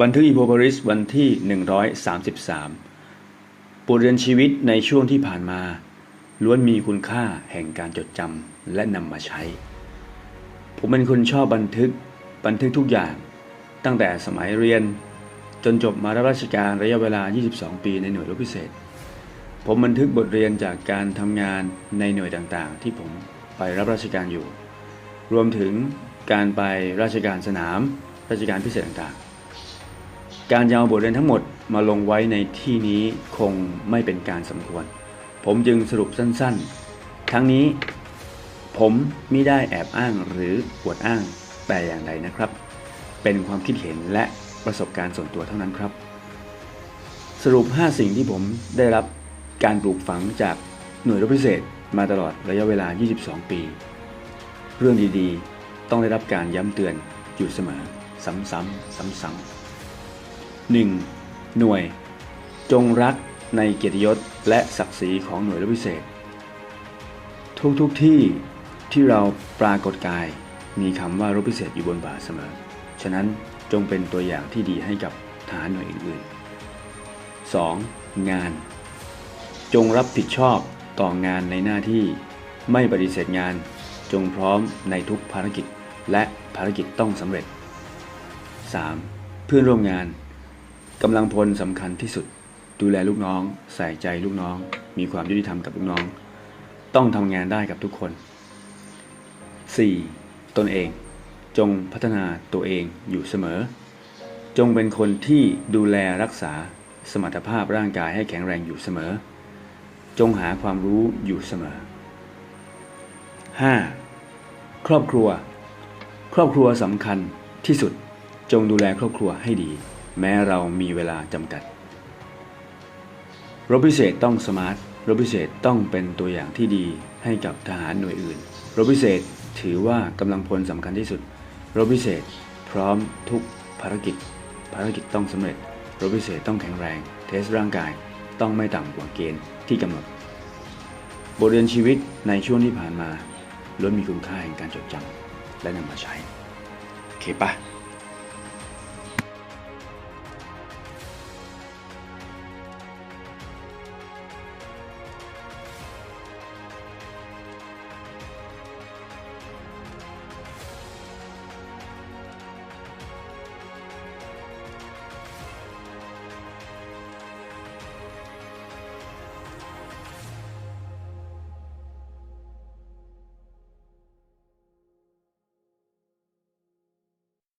บันทึกอีโพโพริสวันที่ 133 บทเรียนชีวิตในช่วงที่ผ่านมา ล้วนมีคุณค่าแห่งการจดจำและนำมาใช้ ผมเป็นคนชอบบันทึกบันทึกทุกอย่าง ตั้งแต่สมัยเรียน จนจบมารับราชการระยะเวลา 22 ปีในหน่วยรบพิเศษ ผมบันทึกบทเรียนจากการทำงานในหน่วยต่างๆ ที่ผมไปรับราชการอยู่ รวมถึงการไปราชการสนาม ราชการพิเศษต่างๆ การจะเอาบทเรียนทั้งหมดมาลงไว้ในที่นี้คงไม่เป็นการสมควร ผมจึงสรุปสั้นๆ ทั้งนี้ผมไมิได้แอบอ้างหรืออวดอ้างแต่อย่างใดนะครับ เป็นความคิดเห็นและประสบการณ์ส่วนตัวเท่านั้นครับ สรุป 5 สิ่งที่ผมได้รับการปลูกฝังจากหน่วยรบพิเศษมาตลอดระยะเวลา 22 ปี เรื่องดีๆ ต้องได้รับการย้ำเตือนอยู่เสมอ ซ้ำๆซ้ำๆ 1. หน่วย จงรักในเกียรติยศและศักดิ์ศรีของหน่วยรบพิเศษ ทุกๆทที่ที่เราปรากฏกาย มีคำว่ารบพิเศษอยู่บนบ่าเสมอ ฉะนั้นจงเป็นตัวอย่างที่ดีให้กับทหารหน่วยอื่นๆ 2. งาน จงรับผิดชอบต่องานในหน้าที่ ไม่ปฏิเสธงาน จงพร้อมในทุกภารกิจ และภารกิจต้องสำเร็จ 3. เพื่อนร่วมงาน กำลังพลสำคัญที่สุด ดูแลลูกน้อง ใส่ใจลูกน้อง มีความยุติธรรมกับลูกน้อง ต้องทำงานได้กับทุกคน 4. ตนเอง จงพัฒนาตัวเองอยู่เสมอ จงเป็นคนที่ดูแลรักษาสมรรถภาพร่างกายให้แข็งแรงอยู่เสมอ จงหาความรู้อยู่เสมอ 5. ครอบครัว ครอบครัวสำคัญที่สุด จงดูแลครอบครัวให้ดี แม้เรามีเวลาจำกัดรบพิเศษต้องสมาร์ทรบพิเศษต้องเป็นตัวอย่างที่ดีให้กับทหารหน่วยอื่นรบพิเศษถือว่ากำลังพลสำคัญที่สุดรบพิเศษพร้อมทุกภารกิจ ภารกิจต้องสำเร็จรบพิเศษต้องแข็งแรง เทสร่างกายต้องไม่ต่ำกว่าเกณฑ์ที่กำหนด บทเรียนชีวิตในช่วงที่ผ่านมาล้วนมีคุณค่าแห่งการจดจำและนำมาใช้ โอเคปะ